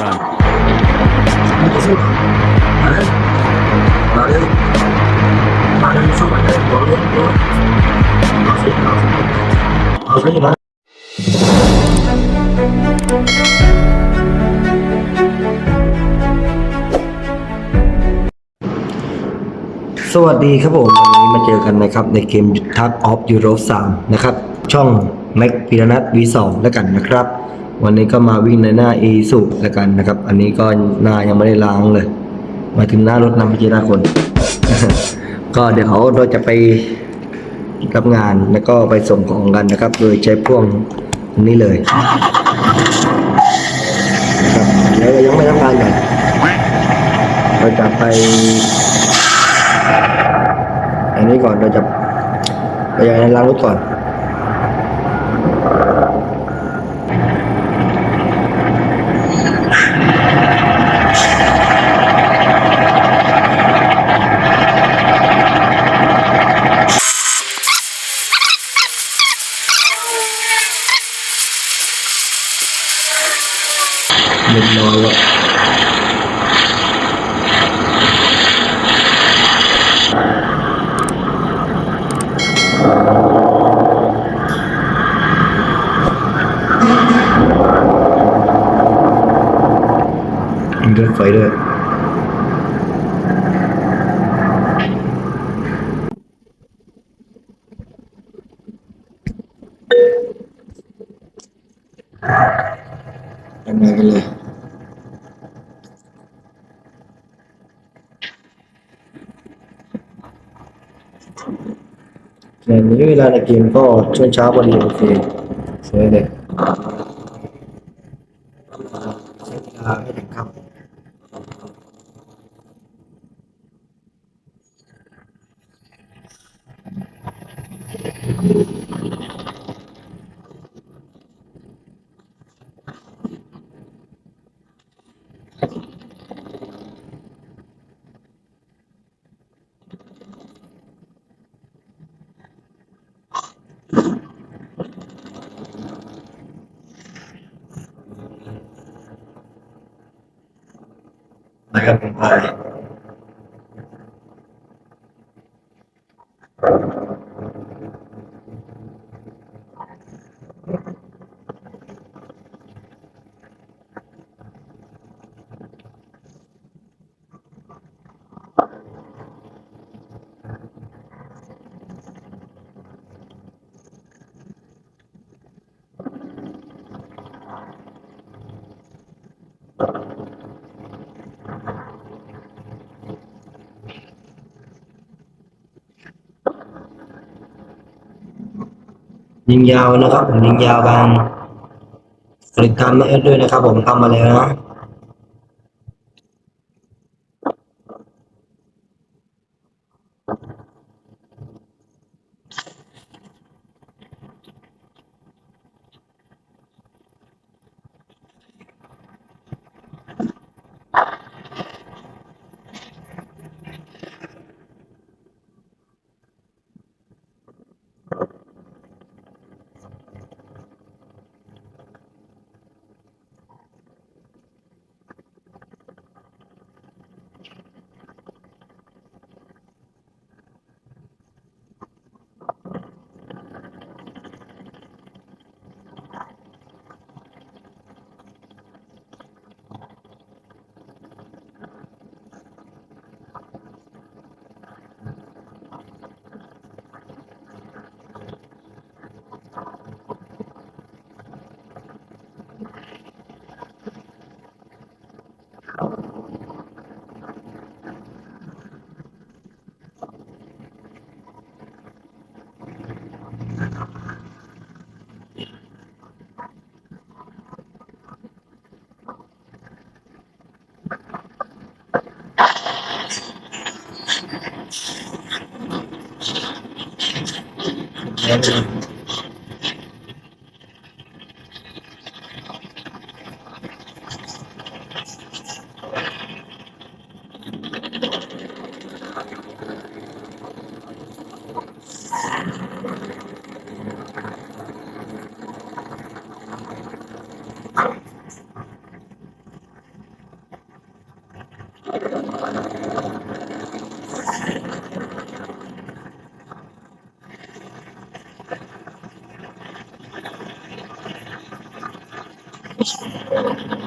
Run. สวัสดีครับผม วันนี้มาเจอกันนะครับ ในเกมทักออฟยูโร3นะครับ ช่องแม็กพีรนัท V2 แล้วกันนะครับ วันนี้ก็มาวิ่งในหน้า e สุแล้วกันนะครับ อันนี้ก็หน้ายังไม่ได้ล้างเลย มาถึงหน้ารถนำพิจารณาคน ก็เดี๋ยวเราจะไปรับงานแล้วก็ไปส่งของกันนะครับ โดยใช้พ่วงนี้เลยครับเดี๋ยวเรายังไม่ทำงานกันเราจะไป อันนี้ก่อนเราจะไปยังล้างรถก่อน เรียบร้อยแล้วมีรถ ไฟด้วย ทำงานกันเลยในนี้เวลาในเกมก็ช่วงเช้าพอดีโอเคสวยเลยใช้เวลาให้ถึงค่ำ น ยิงยาวนะครับผมยิงยาวบางผลิตทำไม่เอ็ดด้วยนะครับผมทำมาแล้วนะ Thank you. วิ่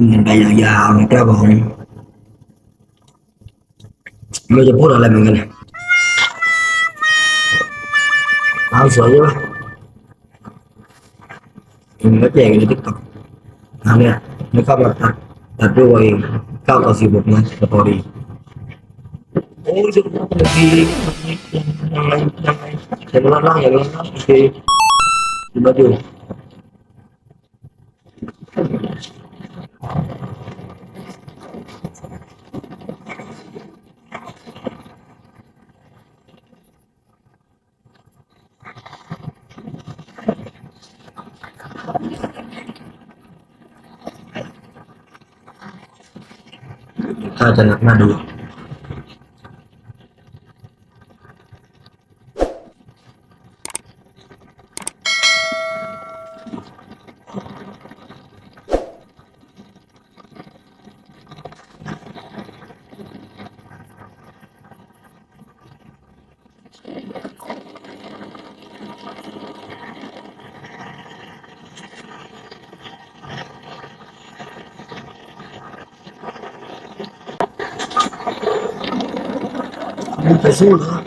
งกันไปยาวๆนะครับผมไม่รู้จะพูดอะไรเหมือนกันเนี่ยเอาสวยใช่ปะเห็นแล้วแจกในทิกตอกอันเนี้ยไม่เข้ามาตัดตัดด้วยตัวเองเก้าต่อสิบหกนะสตอรี่โอ้ยจะพูดอะไรดียังไงยังไงอย่าลดล่างอย่าลดล่างโอเคดูมาดู ถ้าจะหนักน่า ดูไปสู้นะ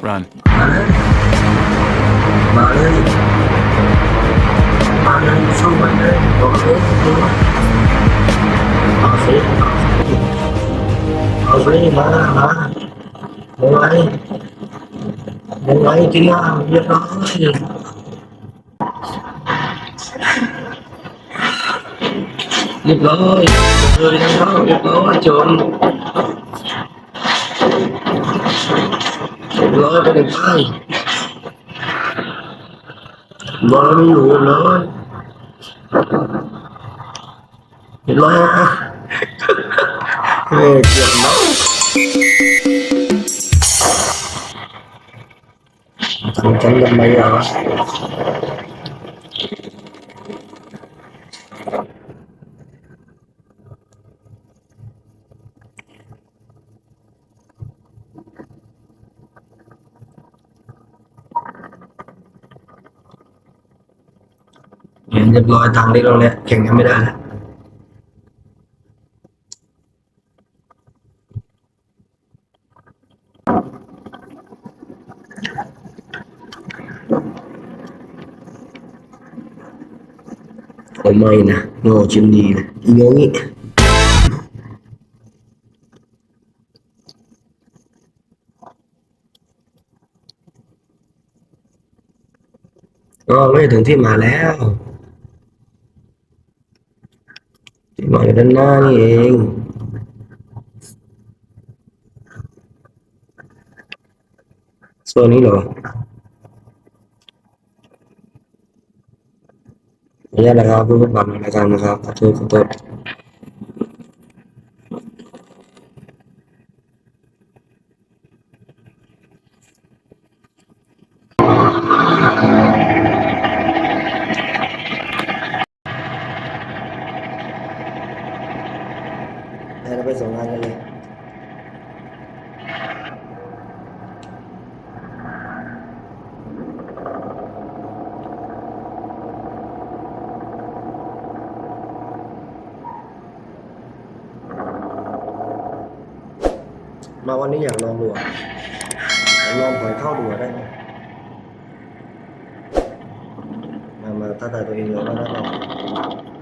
ไป Run. มาเลย มาเลย มาเลยสู้มันเลยบอกเลยเอาสิเอาสิมามายังไงยังไงกินน้ำเรียบร้อยเรียบร้อยเลยนะครับเรียบร้อยจนเรียบร้อยไปหนึ่งป้ายบอลไม่อยู่เลยเรียบร้อยอะเฮ้ยเกือบเนาะทำฉันทำไมอะ เห็นเรียบร้อยทางนี้เราเนี่ยแข่งกันไม่ได้แล้วผมไม่นะโง่ชิมดีนะอีโง่งี้ก็ไม่ถึงที่มาแล้ว ที่มาอยู่ด้านหน้านี่เองส่วนนี้เหรอขออนุญาตนะครับเพื่อนๆฟังรายการนะครับขอโทษขอโทษให้เราไปส่งงานกันเลยมาำรวจลองดูอะอยากลองถอยเข้าดูได้ไหมมามาท้าทายตัวเองเลยว่าถ้าเรา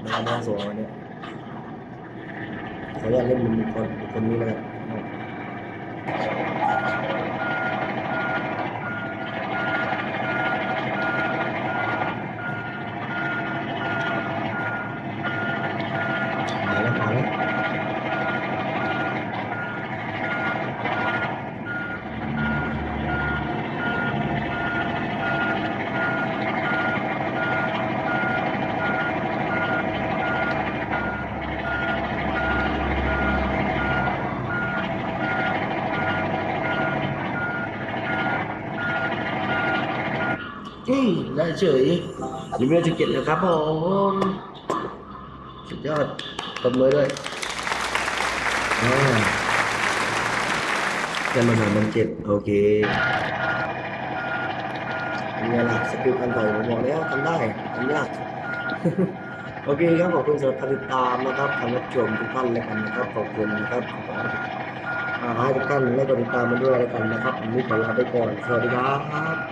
ไม่ได้ส่งวันนี้ขออนุญาตเล่นเป็นบุคคลบุคนนี้แล้วกันมาแล้วมาแล้วอืมได้ เฉยลิมิตสิบเจ็ดเลยครับผมสุดยอดตบมือด้วยจะมาหามันเจ็ดโอเคเป็นไงล่ะสกิลการต่อยผมบอกแล้วทำได้ทำยากโอเคครับขอบคุณสำหรับการติดตามนะครับคำรับชมทุกท่านเลยกันนะครับขอบคุณนะครับขออ่าให้ทุกท่านได้ติดตามมาด้วยแล้วกันนะครับวันนี้ขอลาไปก่อนสวัสดีครับ